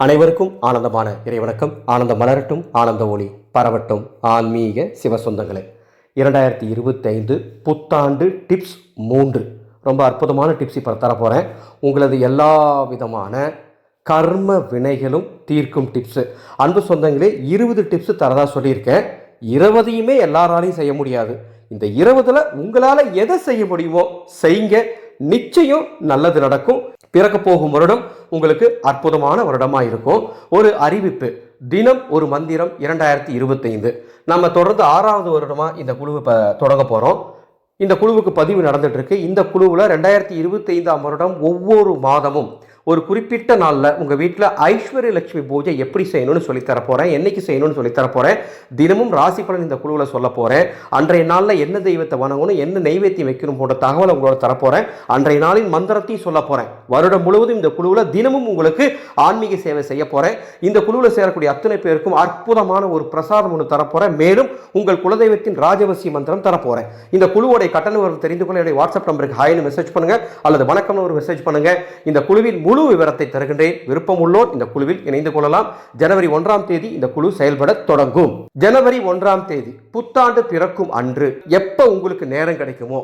அனைவருக்கும் ஆனந்தமான இறைவணக்கம். ஆனந்த மலரட்டும் ஆனந்த ஒளி பரவட்டும். ஆன்மீக சிவசொந்தங்களே இரண்டாயிரத்தி இருபத்தைந்து புத்தாண்டு டிப்ஸ் மூன்று. ரொம்ப அற்புதமான டிப்ஸ் இப்போ தர போகிறேன் உங்களது எல்லா விதமான கர்ம வினைகளும் தீர்க்கும் டிப்ஸு. அன்பு சொந்தங்களே இருபது டிப்ஸு தரதா சொல்லியிருக்கேன். இருபதையுமே எல்லாராலையும் செய்ய முடியாது. இந்த இருபதில் உங்களால் எதை செய்ய முடியுமோ செய்யுங்க நிச்சயம் நல்லது நடக்கும். பிறக்க போகும் வருடம் உங்களுக்கு அற்புதமான வருடமாக இருக்கும் ஒரு அறிவிப்பு தினம் ஒரு மந்திரம் இரண்டாயிரத்தி இருபத்தைந்து. நம்ம தொடர்ந்து ஆறாவது வருடமாக இந்த குழுவை இப்போ தொடங்க போகிறோம் இந்த குழுவுக்கு பதிவு நடந்துட்டு இருக்கு இந்த குழுவில் ரெண்டாயிரத்தி இருபத்தைந்தாம் வருடம் ஒவ்வொரு மாதமும் ஒரு குறிப்பிட்ட நாளில் உங்கள் வீட்டில் ஐஸ்வர்ய லட்சுமி பூஜை எப்படி செய்யணும்னு சொல்லித் தர போகிறேன் என்னைக்கு செய்யணும்னு சொல்லித் போகிறேன் தினமும் ராசி பலன் இந்த குழுவில் சொல்ல போகிறேன் அன்றைய நாளில் என்ன தெய்வத்தை வணங்கணும் என்ன நெய்வேத்தியம் வைக்கணும் போன்ற தகவலை உங்களோட தரப்போகிறேன் அன்றைய நாளின் மந்திரத்தையும் சொல்ல போகிறேன் வருடம் முழுவதும் இந்த குழுவில் தினமும் உங்களுக்கு ஆன்மீக சேவை செய்ய போகிறேன் இந்த குழுவில் சேரக்கூடிய அத்தனை பேருக்கும் அற்புதமான ஒரு பிரசாதம் ஒன்று தரப்போகிறேன் மேலும் உங்கள் குலதெய்வத்தின் ராஜவசி மந்திரம் தரப்போகிறேன் இந்த குழுவோடைய கட்டண தெரிந்து கொள்ள என்னுடைய வாட்ஸ்அப் நம்பருக்கு ஹாய்னு மெசேஜ் பண்ணுங்க. அல்லது வணக்கம்னு ஒரு மெசேஜ் பண்ணுங்க. இந்த குழுவின் முழு விவரத்தை தருகின்றேன். விருப்பம் உள்ளோர் இந்த குழுவில் இணைந்து கொள்ளலாம். ஜனவரி ஒன்றாம் தேதி இந்த குழு செயல்பட தொடங்கும். ஜனவரி ஒன்றாம் தேதி புத்தாண்டு பிறக்கும் அன்று எப்ப உங்களுக்கு நேரம் கிடைக்குமோ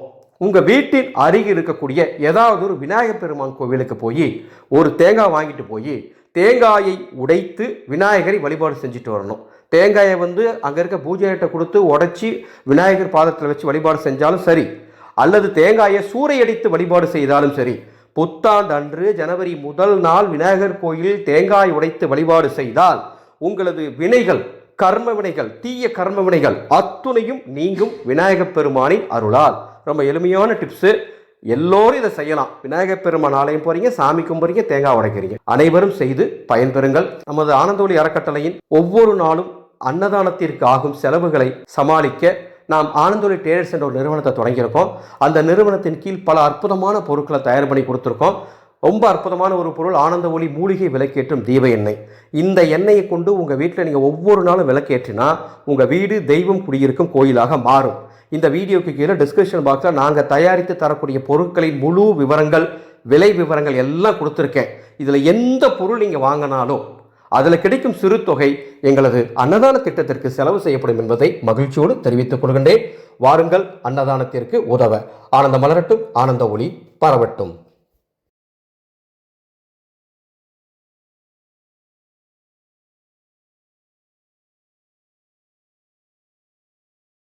உங்க வீட்டின் அருகில் இருக்கக்கூடிய ஏதாவது ஒரு விநாயகர் பெருமான் கோவிலுக்கு போய் ஒரு தேங்காய் வாங்கிட்டு போய் தேங்காயை உடைத்து விநாயகரை வழிபாடு செஞ்சுட்டு வரணும். தேங்காயை வந்து அங்கே இருக்க பூஜையிட்ட கொடுத்து உடைச்சி விநாயகர் பாதத்தில் வச்சு வழிபாடு செஞ்சாலும் சரி அல்லது தேங்காயை சூறையடித்து வழிபாடு செய்தாலும் சரி புத்தாண்டு அன்று ஜனவரி முதல் நாள் விநாயகர் கோயிலில் தேங்காய் உடைத்து வழிபாடு செய்தால் உங்களது வினைகள் கர்ம வினைகள் தீய கர்ம வினைகள் அத்துணையும் நீங்கும் விநாயகப் பெருமானின் அருளால். ரொம்ப எளிமையான டிப்ஸு எல்லோரும் இதை செய்யலாம். விநாயகர் பெருமான் ஆலயம் போறீங்க சாமி கும்புறீங்க தேங்காய் உடைக்கிறீங்க. அனைவரும் செய்து பயன்பெறுங்கள். நமது ஆனந்தோலி அறக்கட்டளையின் ஒவ்வொரு நாளும் அன்னதானத்திற்கு ஆகும் செலவுகளை சமாளிக்க நாம் ஆனந்தோலி டெய்லர்ஸ் என்ற ஒரு நிறுவனத்தை தொடங்கியிருக்கோம். அந்த நிறுவனத்தின் கீழ் பல அற்புதமான பொருட்களை தயார் பண்ணி கொடுத்துருக்கோம். ரொம்ப அற்புதமான ஒரு பொருள் ஆனந்த ஒளி மூலிகை விளக்கேற்றும் தீப எண்ணெய். இந்த எண்ணெயை கொண்டு உங்கள் வீட்டில் நீங்கள் ஒவ்வொரு நாளும் விளக்கேற்றினா உங்கள் வீடு தெய்வம் குடியிருக்கும் கோயிலாக மாறும். இந்த வீடியோக்கு கீழே டிஸ்கிரிப்ஷன் பாக்ஸில் நாங்கள் தயாரித்து தரக்கூடிய பொருட்களின் முழு விவரங்கள் விலை விவரங்கள் எல்லாம் கொடுத்துருக்கேன். இதில் எந்த பொருள் நீங்கள் வாங்கினாலும் அதில் கிடைக்கும் சிறு தொகை எங்களது அன்னதான திட்டத்திற்கு செலவு செய்யப்படும் என்பதை மகிழ்ச்சியோடு தெரிவித்துக் கொள்கின்றேன். வாருங்கள் அன்னதானத்திற்கு உதவ. ஆனந்த மலரட்டும் ஆனந்த ஒளி பரவட்டும்.